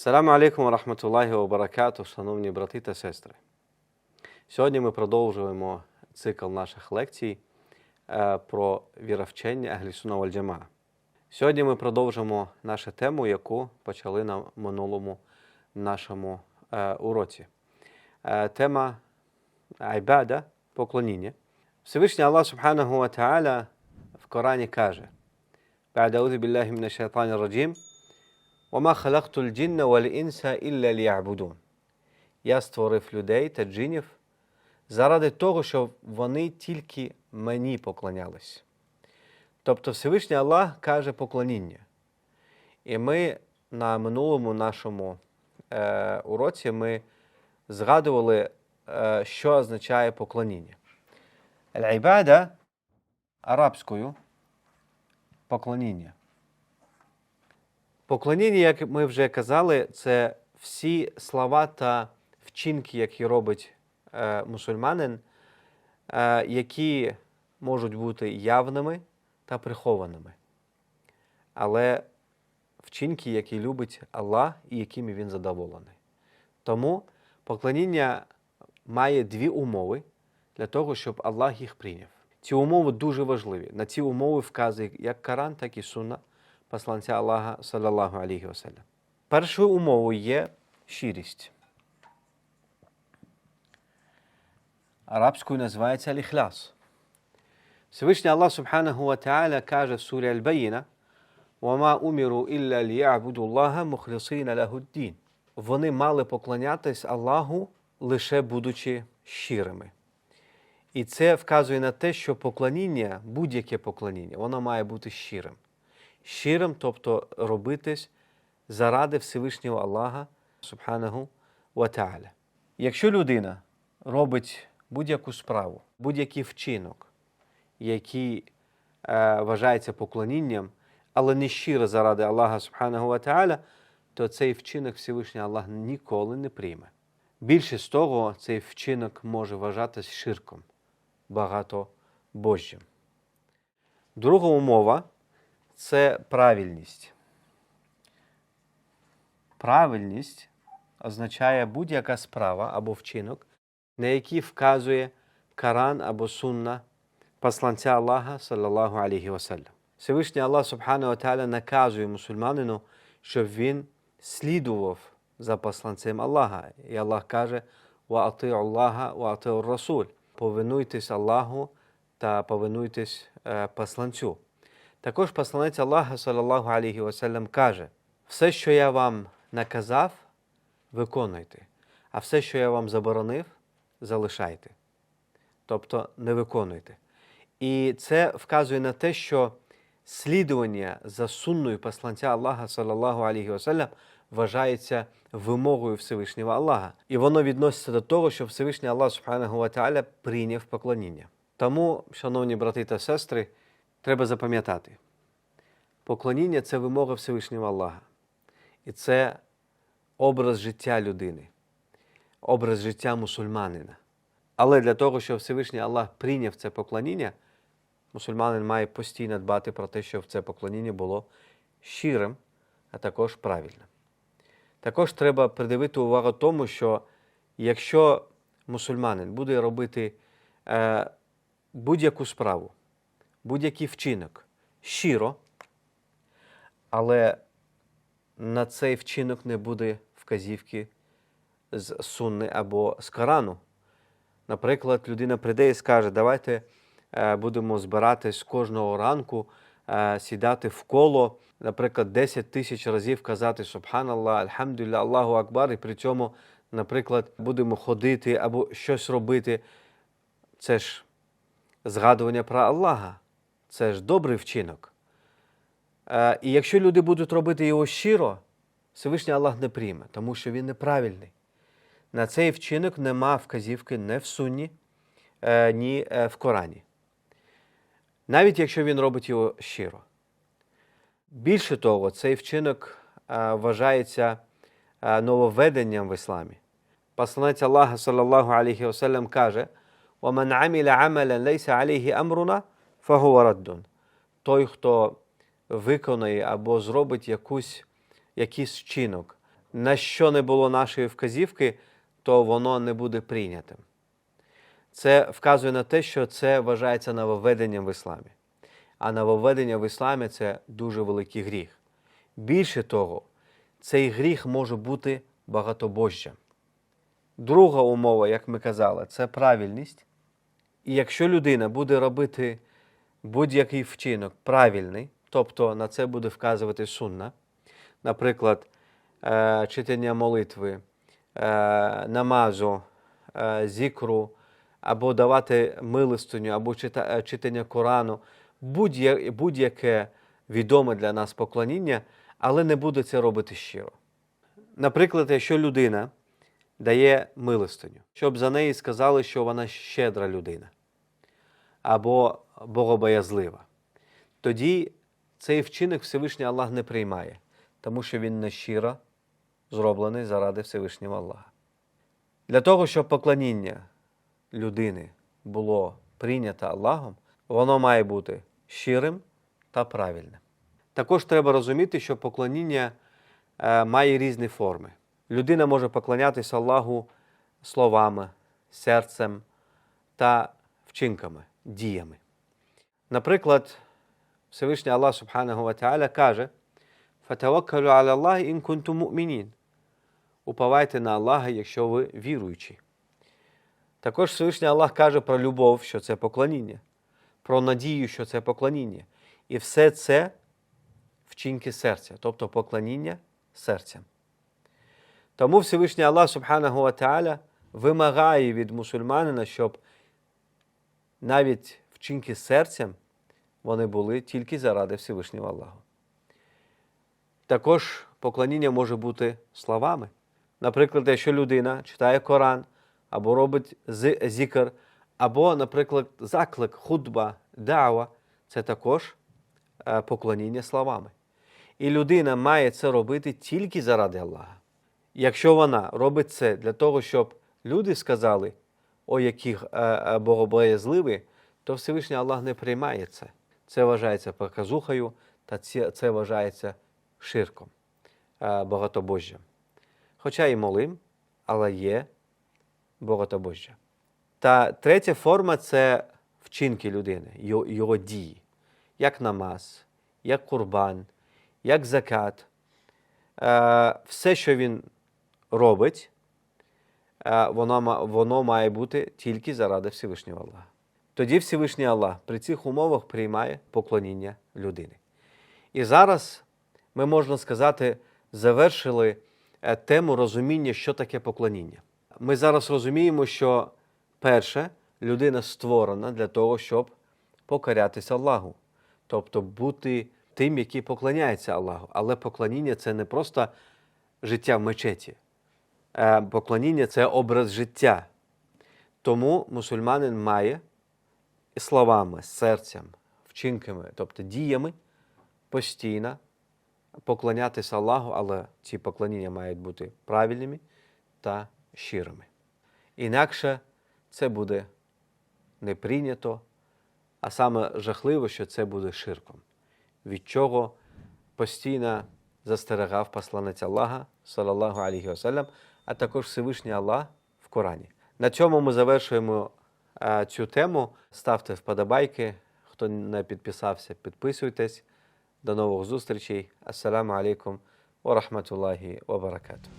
Салам алейкум рахматуллахі баракату, шановні брати та сестри. Сьогодні ми продовжуємо цикл наших лекцій е, про віровчення Аглісуна вальджама. Сьогодні ми продовжимо нашу тему, яку почали на минулому нашому е, уроці. Е, тема айбада, поклоніння. Всевишній Аллах Субханаху Ва Тааля в Корані каже: раджім» وما خلقت الجن والإنس إلا ليعبدون. Я створив людей та джинів заради того, щоб вони тільки мені поклонялись. Тобто Всевишній Аллах каже поклоніння. І ми на минулому нашому е, уроці ми згадували, е, що означає поклоніння. Аль-Ібада арабською поклоніння. Поклоніння, як ми вже казали, це всі слова та вчинки, які робить е, мусульманин, е, які можуть бути явними та прихованими. Але вчинки, які любить Аллах і якими він задоволений. Тому поклоніння має дві умови для того, щоб Аллах їх прийняв. Ці умови дуже важливі. На ці умови вказує як Коран, так і Сунна посланця Аллаха, саллаллаху алейхи васелям. Першою умовою є щирість. Арабською називається аліхляс. Всевишній Аллах Субханаху ва каже в сурі Аль-Байна «Вама уміру ілля ліябуду Аллаха мухлисина лахуддін». Вони мали поклонятись Аллаху, лише будучи щирими. І це вказує на те, що поклоніння, будь-яке поклоніння, воно має бути щирим. Щирим, тобто робитись заради Всевишнього Аллаха Субханаху Та'аля. Якщо людина робить будь-яку справу, будь-який вчинок, який е, вважається поклонінням, але не щиро заради Аллаха Субханаху Та'аля, то цей вчинок Всевишній Аллах ніколи не прийме. Більше з того, цей вчинок може вважатись ширком, багатобожжям. Друга умова це правильність. Правильність означає будь-яка справа або вчинок, на який вказує Коран або Сунна посланця Аллаха, саллаллаху алейхи ваsallam. Всевишній Аллах Субхану Та'аля наказує мусульманину, щоб він слідував за посланцем Аллаха. І Аллах каже: «Ва Аллаха, ва Расуль. Повинуйтесь Аллаху та повинуйтесь е, посланцю. Також посланець Аллаха, саллаллаху алейхи ваsallam, каже: все, що я вам наказав, виконуйте, а все, що я вам заборонив, залишайте. Тобто не виконуйте. І це вказує на те, що слідування за сунною посланця Аллаха, саллаллаху алейхи ваsallam, вважається вимогою Всевишнього Аллаха. І воно відноситься до того, що Всевишній Аллах Та'аля прийняв поклоніння. Тому, шановні брати та сестри, треба запам'ятати, поклоніння це вимога Всевишнього Аллаха. І це образ життя людини, образ життя мусульманина. Але для того, щоб Всевишній Аллах прийняв це поклоніння, мусульманин має постійно дбати про те, щоб це поклоніння було щирим, а також правильним. Також треба придивити увагу тому, що якщо мусульманин буде робити е, будь-яку справу, будь-який вчинок щиро, але на цей вчинок не буде вказівки з сунни або з Корану. Наприклад, людина прийде і скаже, давайте е, будемо збиратись кожного ранку, е, сідати в коло, наприклад, 10 тисяч разів казати Субханаллах, Альхамдулillah, Аллаху Акбар, і при цьому, наприклад, будемо ходити або щось робити. Це ж згадування про Аллаха, це ж добрий вчинок. Е, і якщо люди будуть робити його щиро, Всевишній Аллах не прийме, тому що він неправильний. На цей вчинок нема вказівки не в Сунні, е, ні е, в Корані. Навіть якщо він робить його щиро. Більше того, цей вчинок вважається нововведенням в ісламі. Посланець Аллаха, саллаху алейхі вассалям, каже: «Ваман аміля амаля амруна фагу. Той, хто виконає або зробить якусь, якийсь чинок, на що не було нашої вказівки, то воно не буде прийнятим. Це вказує на те, що це вважається нововведенням в ісламі. А нововведення в ісламі це дуже великий гріх. Більше того, цей гріх може бути багатобожжям. Друга умова, як ми казали, це правильність. І якщо людина буде робити будь-який вчинок правильний, тобто на це буде вказувати сунна, наприклад, е, читання молитви, е, намазу, е, зікру, або давати милостиню, або читання Корану, будь-я- будь-яке відоме для нас поклоніння, але не буде це робити щиро. Наприклад, якщо людина дає милостиню, щоб за неї сказали, що вона щедра людина або богобоязлива, тоді цей вчинок Всевишній Аллах не приймає, тому що він не щиро зроблений заради Всевишнього Аллаха. Для того, щоб поклоніння людини було прийнято Аллахом, воно має бути щирим та правильним. Також треба розуміти, що поклоніння е, має різні форми. Людина може поклонятися Аллаху словами, серцем та вчинками, діями. Наприклад, Всевишній Аллах Субханаху Ва каже: Фатаваккалю аля кунтум му'мінін. Уповайте на Аллаха, якщо ви віруючі. Також Всевишній Аллах каже про любов, що це поклоніння, про надію, що це поклоніння. І все це вчинки серця, тобто поклоніння серцем. Тому Всевишній Аллах Субханаху Ва вимагає від мусульманина, щоб навіть вчинки серцем вони були тільки заради Всевишнього Аллаху. Також поклоніння може бути словами. Наприклад, якщо людина читає Коран, або робить зікр, або, наприклад, заклик, худба, дава, це також е, поклоніння словами. І людина має це робити тільки заради Аллаха. Якщо вона робить це для того, щоб люди сказали, о, які е, е, богобоязливі, то Всевишній Аллах не приймає це. Це вважається показухою, та це, вважається ширком, е, боготобожжям. Хоча і молим, але є боготобожжя. Та третя форма це вчинки людини, його, дії, як намаз, як курбан, як закат. Все, що він робить, воно, воно має бути тільки заради Всевишнього Аллаха. Тоді Всевишній Аллах при цих умовах приймає поклоніння людини. І зараз ми, можна сказати, завершили е, тему розуміння, що таке поклоніння. Ми зараз розуміємо, що перше, людина створена для того, щоб покорятися Аллаху, тобто бути тим, який поклоняється Аллаху. Але поклоніння це не просто життя в мечеті. Е, Поклоніння це образ життя. Тому мусульманин має словами, серцем, вчинками, тобто діями, постійно поклонятися Аллаху, але ці поклоніння мають бути правильними та щирими. Інакше це буде не прийнято, а саме жахливо, що це буде ширком, від чого постійно застерегав посланець Аллаха, салаллаху алейхі вассалям, а також Всевишній Аллах в Корані. На цьому ми завершуємо е, цю тему. Ставте вподобайки. Хто не підписався, підписуйтесь. До нових зустрічей. Ассаламу алейкум ва рахматуллахі баракату.